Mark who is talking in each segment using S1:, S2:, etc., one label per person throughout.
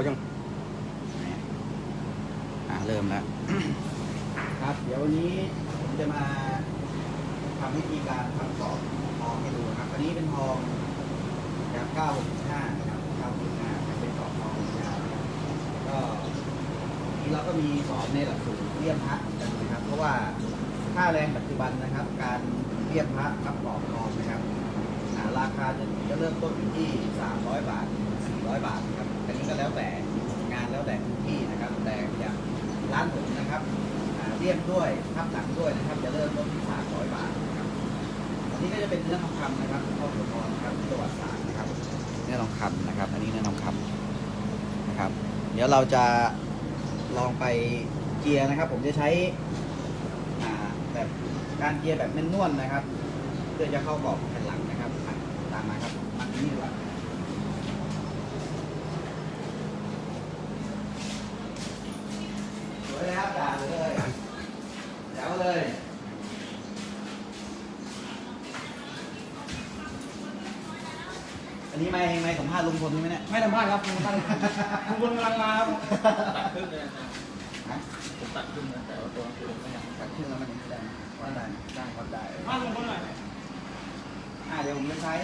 S1: เขายัง
S2: อ่าเริ่มแล้ว ครับ เดี๋ยววันนี้ผมจะมาทำวิธีการทำกรอบทองให้ดูนะครับอันนี้เป็นทองแบบ965นะครับ965เป็นกรอบทองยาวนะครับก็นี่เราก็มีสอนในหลักสูตรเลี่ยมพระเหมือนกันนะครับ เพราะว่าค่าแรงปัจจุบันนะครับ การเลี่ยมพระกับกรอบทองนะครับอ่าราคาจะจะเริ่มต้นอยู่ที่ 300 บาท 400 บาทนะครับอันนี้ก็ แล้วแต่งานแล้วแต่พื้นที่นะครับ แต่อย่างร้านผมนะครับอ่าเลี่ยมด้วยทับหลังด้วยนะครับ จะเริ่มต้นที่300บาทนะครับอันนี้ก็จะเป็นเนื้อทองคำนะครับพ่อขุนทองนะครับจังหวัดตากนะครับเนื้อทองคำนะครับ อันนี้เนื้อทองคำนะครับ เดี๋ยวเราจะลองไปเจียร์นะครับ ผมจะใช้อ่าแบบการเจียร์แบบเน้นนวลนะครับ เพื่อจะเข้ากรอบแผ่นหลังนะครับอะตามมาครับมาที่นี่ดีกว่า ษณ์ลุงพลใช่ไหมเนี่ย
S3: ไม่ทำพลาดครับลุงท่านลุงพลกำลังมาครับ
S1: ตัดครึ่งเลยนะ
S2: ฮะ
S1: ผมตัดครึ่งนะแต่ว่าตัวคือไม่อยาก
S2: ตัดขึ้นแล้วมันยังไม่ได้นะว่าได้ได้ครับได้
S3: พลาดลุงพลหน่อย
S2: อ่าเดี๋ยวผมจะใช้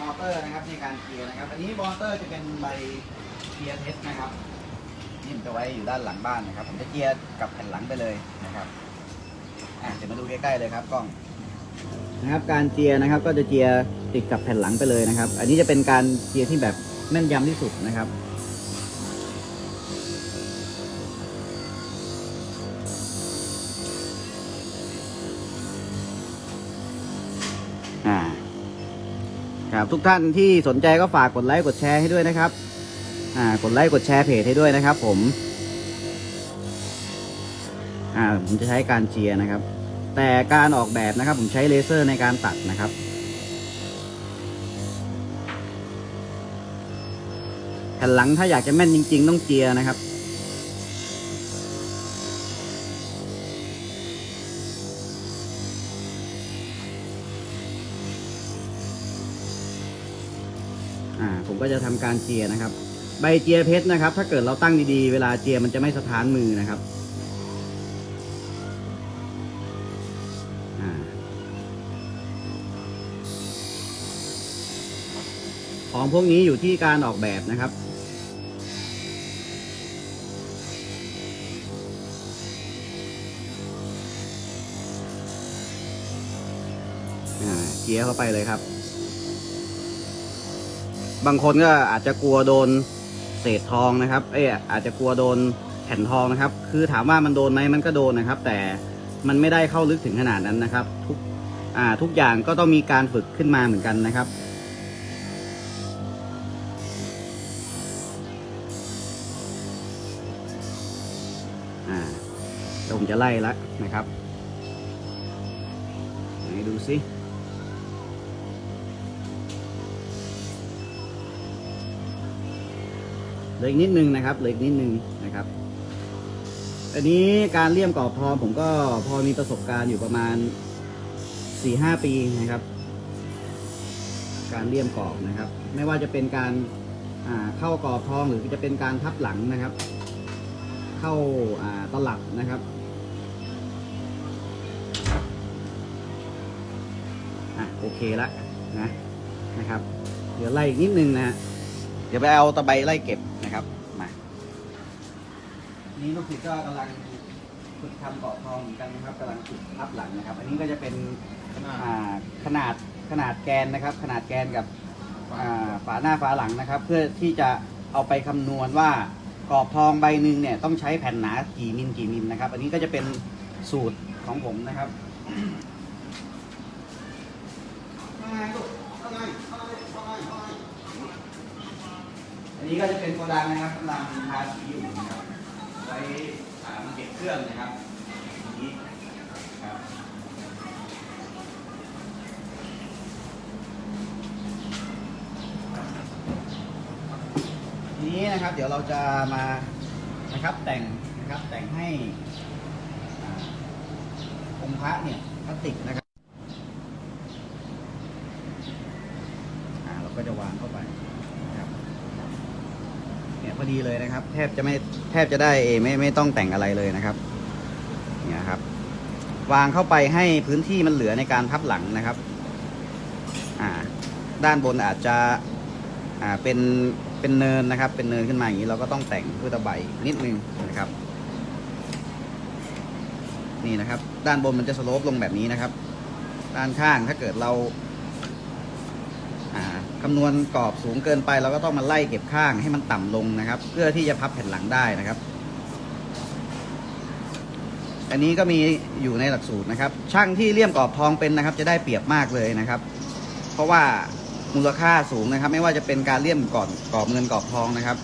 S2: มอเตอร์นะครับในการเกียร์นะครับ อันนี้มอเตอร์จะเป็นใบเกียร์เทสนะครับนี่ผมจะไว้อยู่ด้านหลังบ้านนะครับ ผมจะเกียร์กับแผ่นหลังไปเลยนะครับอ่าเดี๋ยวมาดูใกล้ๆเลยครับกล้องนะครับ การเจียร์นะครับก็จะเจียร์ ติดกับแผ่นหลังไปเลยนะครับ อันนี้จะเป็นการเจียร์ที่แบบแม่นยำที่สุดนะครับอ่าครับทุกท่านที่สนใจก็ฝากกดไลค์กดแชร์ให้ด้วยนะครับ อ่ากดไลค์กดแชร์เพจให้ด้วยนะครับผม อ่าผมจะใช้การเจียร์นะครับ แต่การออกแบบนะครับ ผมใช้เลเซอร์ในการตัดนะครับ ผ่นหลังถ้าอยากจะแม่นจริง ๆ ต้องเจียนะครับ อ่าผมก็จะทำการเจียนะครับ ใบเจียเพชรนะครับ ถ้าเกิดเราตั้งดีๆ เวลาเจียมันจะไม่สะท้านมือนะครับอ่าของพวกนี้อยู่ที่การออกแบบนะครับ เจียร์เข้าไปเลยครับ บางคนก็อาจจะกลัวโดนเศษทองนะครับ เอ้ยอาจจะกลัวโดนแผ่นทองนะครับ คือถามว่ามันโดนไหมมันก็โดนนะครับ แต่มันไม่ได้เข้าลึกถึงขนาดนั้นนะครับ ทุกอ่าทุกอย่างก็ต้องมีการฝึกขึ้นมาเหมือนกันนะครับอ่าเดี๋ยวผมจะไล่แล้วนะครับ ไหนดูสิ ลืออีกนิดนึงนะครับเหลืออีกนิดนึงนะครับอันนี้การเลี่ยมกรอบทองผมก็พอมีประสบการณ์อยู่ประมาณสี่ห้าปีนะครับ การเลี่ยมกรอบนะครับ ไม่ว่าจะเป็นการาเข้ากรอบทองหรือจะเป็นการทับหลังนะครับ เข้าาตลับนะครับอะโอเคละนะนะครับ เดี๋ยวไล่อีกนิดนึงนะฮะ ดี๋ยวไปเอาตะไบไล่เก็บนะครับมานี่ลูกศิษย์ก็กำลังฝึกทำเกาะทองเหมือนกันนะครับกำลังฝึกทับหลังนะครับ อันนี้ก็จะเป็นอ่าขนาดขนาดแกนนะครับ ขนาดแกนกับอ่าฝาหน้าฝาหลังนะครับ เพื่อที่จะเอาไปคำนวณว่ากรอบทองใบหนึ่งเนี่ยต้องใช้แผ่นหนากี่มิลกี่มิลนะครับ อันนี้ก็จะเป็นสูตรของผมนะครับ นนี้ก็จะเป็นโกดังนะครับกำลังทาสีอยู่นะครับ ไว้อ่ามาเก็บเครื่องนะครับอย่างนี้ครับทีนี้นะครับเดี๋ยวเราจะมานะครับแต่งนะครับแต่งให้อ่าองค์พระเนี่ยพลาสติกนะครับอ่าเราก็จะวางเข้าไป พอดีเลยนะครับ แทบจะไม่แทบจะได้ไม่ไม่ต้องแต่งอะไรเลยนะครับเนี่ยครับ วางเข้าไปให้พื้นที่มันเหลือในการพับหลังนะครับ อ่า ด้านบนอาจจะอ่าเป็นเป็นเนินนะครับ เป็นเนินขึ้นมาอย่างนี้เราก็ต้องแต่งด้วยตะไบนิดนึงนะครับ นี่นะครับ ด้านบนมันจะสโลปลงแบบนี้นะครับ ด้านข้างถ้าเกิดเรา คำนวณกรอบสูงเกินไปเราก็ต้องมาไล่เก็บข้างให้มันต่ำลงนะครับ เพื่อที่จะพับแผ่นหลังได้นะครับ อันนี้ก็มีอยู่ในหลักสูตรนะครับ ช่างที่เลี่ยมกรอบทองเป็นนะครับ จะได้เปรียบมากเลยนะครับ เพราะว่ามูลค่าสูงนะครับ ไม่ว่าจะเป็นการเลี่ยมก่อนกรอบเงินกรอบทองนะครับ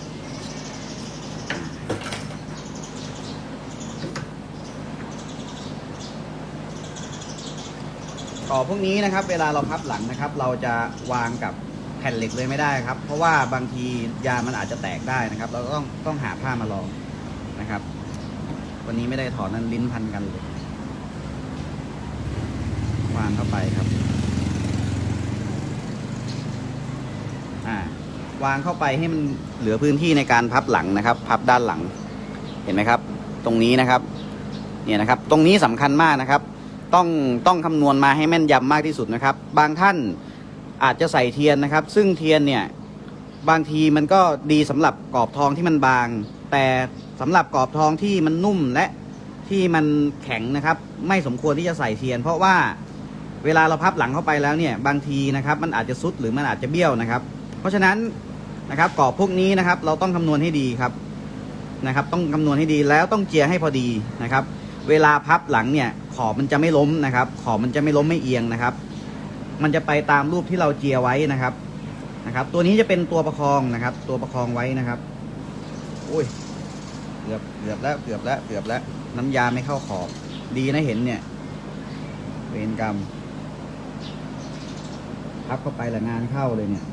S2: กรอพวกนี้นะครับ เวลาเราพับหลังนะครับ เราจะวางกับแผ่นเหล็กเลยไม่ได้ครับ เพราะว่าบางทียามันอาจจะแตกได้นะครับ เราก็ต้องต้องหาผ้ามารองนะครับ วันนี้ไม่ได้ถอนนั้นลิ้นพันกันเลยวางเข้าไปครับอ่าวางเข้าไปให้มันเหลือพื้นที่ในการพับหลังนะครับ พับด้านหลัง เห็นไหมครับ ตรงนี้นะครับ เนี่ยนะครับ ตรงนี้สำคัญมากนะครับ ต้องต้องคำนวณมาให้แม่นยำมากที่สุดนะครับ บางท่านอาจจะใส่เทียนนะครับ ซึ่งเทียนเนี่ยบางทีมันก็ดีสำหรับกรอบทองที่มันบาง แต่สำหรับกรอบทองที่มันนุ่มและที่มันแข็งนะครับ ไม่สมควรที่จะใส่เทียน เพราะว่าเวลาเราพับหลังเข้าไปแล้วเนี่ยบางทีนะครับ มันอาจจะซุดหรือมันอาจจะเบี้ยวนะครับ เพราะฉะนั้นนะครับกรอบพวกนี้นะครับ เราต้องคำนวณให้ดีครับนะครับ ต้องคำนวณให้ดีแล้วต้องเจียให้พอดีนะครับ เวลาพับหลังเนี่ย ขอบมันจะไม่ล้มนะครับ ขอบมันจะไม่ล้มไม่เอียงนะครับ มันจะไปตามรูปที่เราเจียไว้นะครับนะครับ ตัวนี้จะเป็นตัวประคองนะครับ ตัวประคองไว้นะครับอุ้ยเกือบเกือบแล้วเกือบแล้วเกือบแล้ว น้ำยาไม่เข้าขอบ ดีนะเห็นเนี่ยเวรกรรมพับเข้าไปละงานเข้าเลยเนี่ย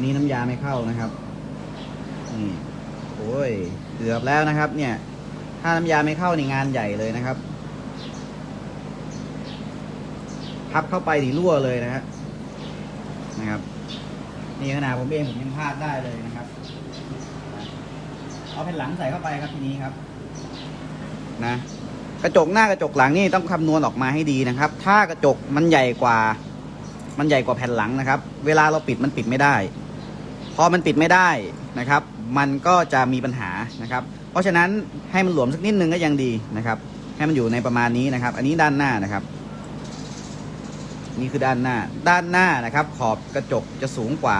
S2: นนี้น้ำยาไม่เข้านะครับนี่โอ้ยเกือบแล้วนะครับ เนี่ย ถ้าน้ำยาไม่เข้านี่งานใหญ่เลยนะครับ พับเข้าไปนี่รั่วเลยนะฮะนะครับนี่ขนาดผมเองผมยังพลาดได้เลยนะครับ เอาแผ่นหลังใส่เข้าไปครับทีนี้ครับ นะ กระจกหน้ากระจกหลังนี่ต้องคำนวณออกมาให้ดีนะครับ ถ้ากระจกมันใหญ่กว่า มันใหญ่กว่าแผ่นหลังนะครับ เวลาเราปิดมันปิดไม่ได้ อมันปิดไม่ได้นะครับ มันก็จะมีปัญหานะครับ เพราะฉะนั้นให้มันหลวมสักนิดนึงก็ยังดีนะครับ ให้มันอยู่ในประมาณนี้นะครับ อันนี้ด้านหน้านะครับ นี่คือด้านหน้า ด้านหน้านะครับ ขอบกระจกจะสูงกว่า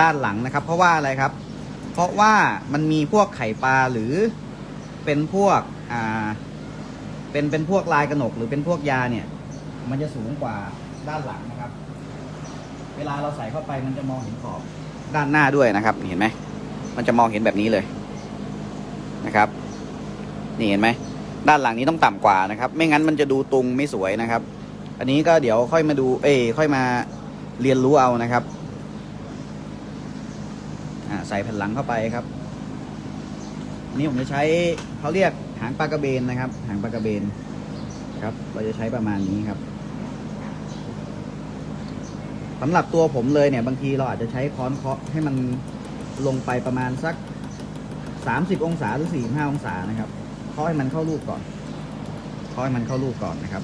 S2: ด้านหลังนะครับ เพราะว่าอะไรครับ เพราะว่ามันมีพวกไข่ปลาหรือเป็นพวกอ่าเป็นเป็นพวกลายกระหนก หรือเป็นพวกยาเนี่ย มันจะสูงกว่าด้านหลังนะครับ เวลาเราใส่เข้าไปมันจะมองเห็นขอบ ด้านหน้าด้วยนะครับเห็นไหมมันจะมองเห็นแบบนี้เลยนะครับ นี่เห็นไหมด้านหลังนี้ต้องต่ำกว่านะครับ ไม่งั้นมันจะดูตุงไม่สวยนะครับ อันนี้ก็เดี๋ยวค่อยมาดู เอ้ค่อยมาเรียนรู้เอานะครับใส่แผ่นหลังเข้าไปครับนนี้ผมจะใช้เขาเรียกหางปลากระเบนนะครับ หางปลากระเบนครับ เราจะใช้ประมาณนี้ครับ สำหรับตัวผมเลยเนี่ย บางทีเราอาจจะใช้ค้อนเคาะให้มันลงไปประมาณสัก 30 องศาหรือ 45 องศานะครับเคาะให้มันเข้ารูปก่อนเคาะให้มันเข้ารูปก่อนนะครับ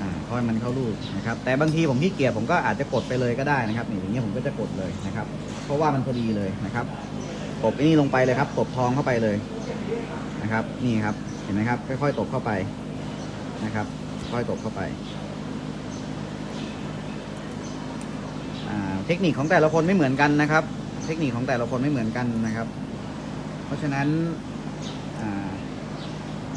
S2: อ่าเคาะให้มันเข้ารูปนะครับ แต่บางทีผมขี้เกียจผมก็อาจจะกดไปเลยก็ได้นะครับนี่อย่างเงี้ยผมก็จะกดเลยนะครับ เพราะว่ามันพอดีเลยนะครับตบนี่ลงไปเลยครับตบทองเข้าไปเลยนะครับ นี่ครับเห็นไหมครับ ค่อยๆตบเข้าไปนะครับ ค่อยตบเข้าไป เทคนิคของแต่ละคนไม่เหมือนกันนะครับ เทคนิคของแต่ละคนไม่เหมือนกันนะครับ เพราะฉะนั้น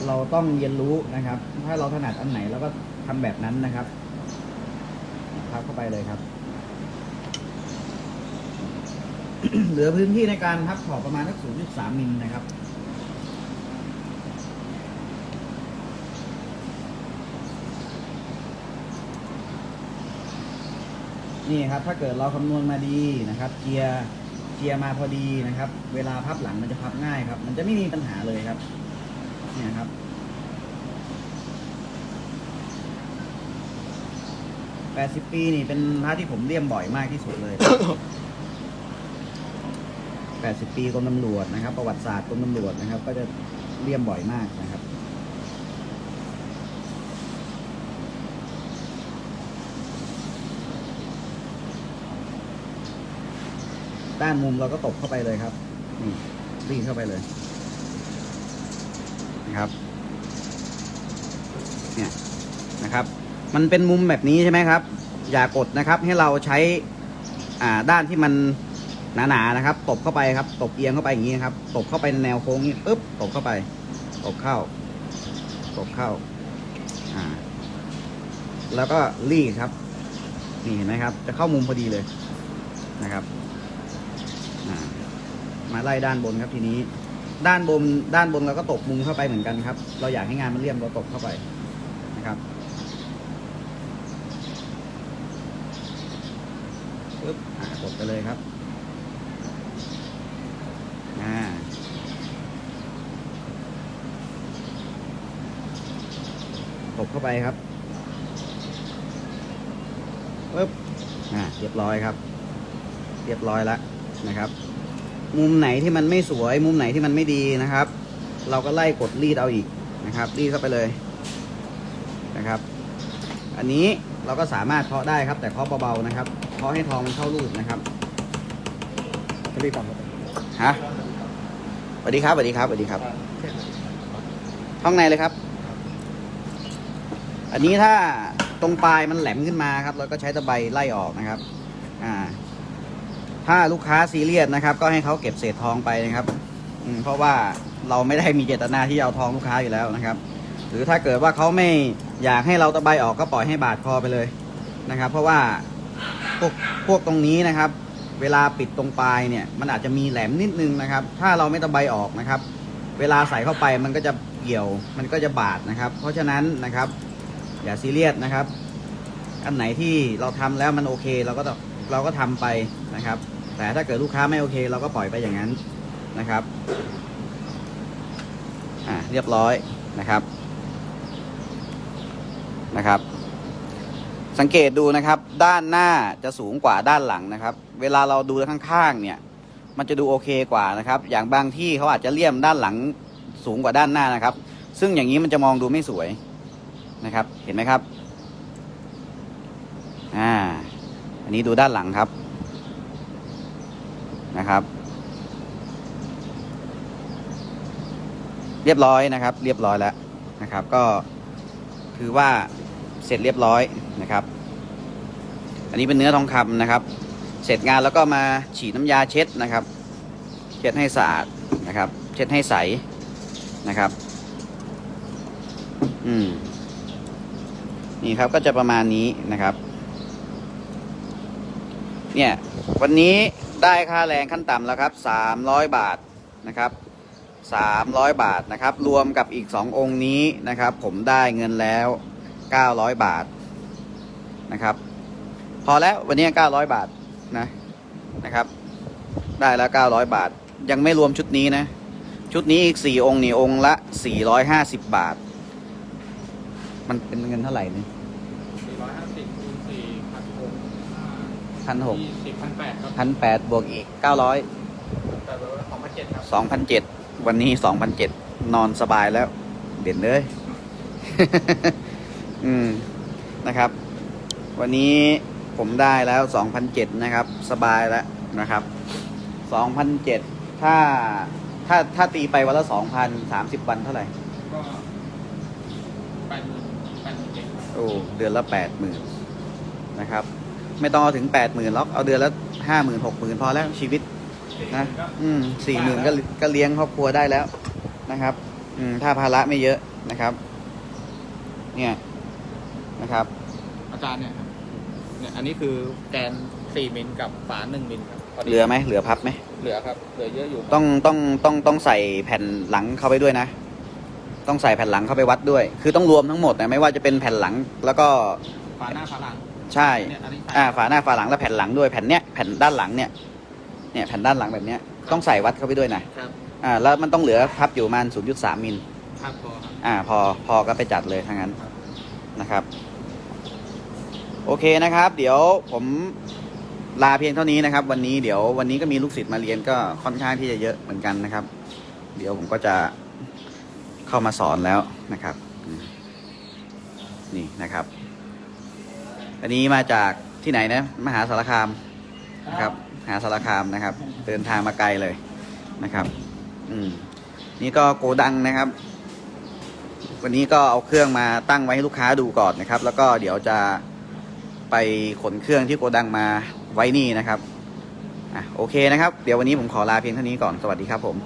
S2: เราต้องเรียนรู้นะครับ ถ้าเราถนัดอันไหนเราก็ทำแบบนั้นนะครับพับเข้าไปเลยครับ เหลือพื้นที่ในการพับขอบประมาณสัก0.3มิลนะครับ นี่ครับถ้าเกิดเราคำนวณมาดีนะครับเจียร์เจียร์มาพอดีนะครับ เวลาพับหลังมันจะพับง่ายครับ มันจะไม่มีปัญหาเลยครับเนี่ยครับแปดสิบปีนี่เป็นพระที่ผมเลี่ยมบ่อยมากที่สุดเลยแปดสิบปีกรมตำรวจนะครับ ประวัติศาสตร์กรมตำรวจนะครับ ก็จะเลี่ยมบ่อยมากนะครับ ด้านมุมเราก็ตบเข้าไปเลยครับนี่รีดเข้าไปเลยนะครับเนี่ยนะครับ มันเป็นมุมแบบนี้ใช่ไหมครับ อย่ากดนะครับ ให้เราใช้อ่าด้านที่มันหนาๆนะครับ ตบเข้าไปครับ ตบเอียงเข้าไปอย่างนี้ครับ ตบเข้าไปในแนวโค้งนี้ปึ๊บตบเข้าไป ตบเข้า ตบเข้าอ่าแล้วก็รีดครับ นี่เห็นไหมครับ จะเข้ามุมพอดีเลยนะครับ มาไล่ด้านบนครับทีนี้ ด้านบนด้านบนเราก็ตบมุมเข้าไปเหมือนกันครับ เราอยากให้งานมันเรียบเราตบเข้าไปนะครับปึ๊บอ่ากดไปเลยครับอ่าตบเข้าไปครับปึ๊บอ่าเรียบร้อยครับ เรียบร้อยแล้ว นะครับ มุมไหนที่มันไม่สวย มุมไหนที่มันไม่ดีนะครับ เราก็ไล่กดรีดเอาอีกนะครับ รีดเข้าไปเลยนะครับ อันนี้เราก็สามารถเคาะได้ครับ แต่เคาะเบาๆนะครับเคาะให้ทองมันเข้ารูปนะครับ
S3: รีบก่อนครับ
S2: ฮะสวัสดีครับสวัสดีครับสวัสดีครับ ห้องในเลยครับ อันนี้ถ้าตรงปลายมันแหลมขึ้นมาครับเราก็ใช้ตะไบไล่ออกนะครับ อ่า ถ้าลูกค้าซีเรียสนะครับ ก็ให้เขาเก็บเศษทองไปนะครับเพราะว่าเราไม่ได้มีเจตนาที่เอาทองลูกค้าอยู่แล้วนะครับ หรือถ้าเกิดว่าเขาไม่อยากให้เราตะไบออกก็ปล่อยให้บาดคอไปเลยนะครับ เพราะว่าพวกพวกตรงนี้นะครับ เวลาปิดตรงปลายเนี่ย มันอาจจะมีแหลมนิดนึงนะครับ ถ้าเราไม่ตะไบออกนะครับ เวลาใส่เข้าไปมันก็จะเกี่ยว มันก็จะบาดนะครับ เพราะฉะนั้นนะครับ อย่าซีเรียสนะครับ อันไหนที่เราทำแล้วมันโอเค เราก็เราก็ทำไปนะครับ แต่ถ้าเกิดลูกค้าไม่โอเค เราก็ปล่อยไปอย่างนั้นนะครับอ่าเรียบร้อยนะครับนะครับ สังเกตดูนะครับ ด้านหน้าจะสูงกว่าด้านหลังนะครับ เวลาเราดูข้างๆเนี่ย มันจะดูโอเคกว่านะครับ อย่างบางที่เขาอาจจะเลี่ยมด้านหลังสูงกว่าด้านหน้านะครับ ซึ่งอย่างนี้มันจะมองดูไม่สวยนะครับ เห็นไหมครับอ่าอันนี้ดูด้านหลังครับ นะครับ เรียบร้อยนะครับ เรียบร้อยแล้วนะครับ ก็ถือว่าเสร็จเรียบร้อยนะครับ อันนี้เป็นเนื้อทองคำนะครับ เสร็จงานแล้วก็มาฉีดน้ำยาเช็ดนะครับ เช็ดให้สะอาดนะครับ เช็ดให้ใสนะครับ อืมนี่ครับก็จะประมาณนี้นะครับ เนี่ย วันนี้ได้ค่าแรงขั้นต่ำแล้วครับสามร้อยบาทนะครับสามร้อยบาทนะครับ รวมกับอีกสององค์นี้นะครับ ผมได้เงินแล้วเก้าร้อยบาทนะครับ พอแล้ววันนี้เก้าร้อยบาทนะนะครับ ได้แล้วเก้าร้อยบาท ยังไม่รวมชุดนี้นะ ชุดนี้อีกสี่องค์นี่องค์ละสี่ร้อยห้าสิบบาท มันเป็นเงินเท่าไหร่นี่
S1: สี่ร้อยห้าสิบคูณสี่พันหก
S2: พันหก
S1: ยี่สิบพันแปดครับ
S2: พันแปดบวกอีกเก้าร้อย
S1: แต่เราสองพันเจ็ดครับ
S2: สองพันเจ็ดวันนี้สองพันเจ็ดนอนสบายแล้ว เด่นเลย อืมนะครับ วันนี้ผมได้แล้วสองพันเจ็ดนะครับ สบายแล้วนะครับสองพันเจ็ดถ้าถ้าถ้าตีไปวันละสองพันสามสิบวันเท่าไหร่
S1: ก็แปดหมื่นแปดหมื่นเจ็ดครับ
S2: โอ้เดือนละแปดหมื่นนะครับ ไม่ต้องเอาถึงแปดหมื่นหรอกเอาเดือนละห้าหมื่นหกหมื่นพอแล้วชีวิตนะอืมสี่หมื่นก็ก็เลี้ยงครอบครัวได้แล้วนะครับ อืมถ้าภาระไม่เยอะนะครับ เนี่ยนะครับ
S1: อาจารย์เนี่ยครับเนี่ยอันนี้คือแกนสี่มิลกับฝาหนึ่งมิลครับพดี
S2: เหลือไหมเหลือพับไหม
S1: เหลือครับเหลือเยอะอยู่ครับ
S2: ต้องต้องต้องต้องใส่แผ่นหลังเข้าไปด้วยนะ ต้องใส่แผ่นหลังเข้าไปวัดด้วย คือต้องรวมทั้งหมดนะไม่ว่าจะเป็นแผ่นหลังแล้วก็
S1: ฝาหน้าฝาหลัง
S2: ใช่
S1: เนี่ยอันนี้ใส่
S2: อ่าฝาหน้าฝาหลังและแผ่นหลังด้วยแผ่นเนี้ยแผ่นด้านหลังเนี่ยเนี่ยแผ่นด้านหลังแบบเนี้ยต้องใส่วัดเข้าไปด้วยนะ
S1: ครับ
S2: อ่าแล้วมันต้องเหลือพับอยู่ประมาณ0.3มิล
S1: ครับพอครับ
S2: อ่าพอพอก็ไปจัดเลยทั้งนั้นนะครับ โอเคนะครับ เดี๋ยวผมลาเพียงเท่านี้นะครับ วันนี้เดี๋ยววันนี้ก็มีลูกศิษย์มาเรียนก็ค่อนข้างที่จะเยอะเหมือนกันนะครับ เดี๋ยวผมก็จะเข้ามาสอนแล้วนะครับอืมนี่นะครับ อันนี้มาจากที่ไหนนะ มหาสารคามนะครับ มหาสารคามนะครับ เดินทางมาไกลเลยนะครับ อืม นี่ก็โกดังนะครับ วันนี้ก็เอาเครื่องมาตั้งไว้ให้ลูกค้าดูก่อนนะครับ แล้วก็เดี๋ยวจะไปขนเครื่องที่โกดังมาไว้นี่นะครับอะโอเคนะครับ เดี๋ยววันนี้ผมขอลาเพียงเท่านี้ก่อน สวัสดีครับผม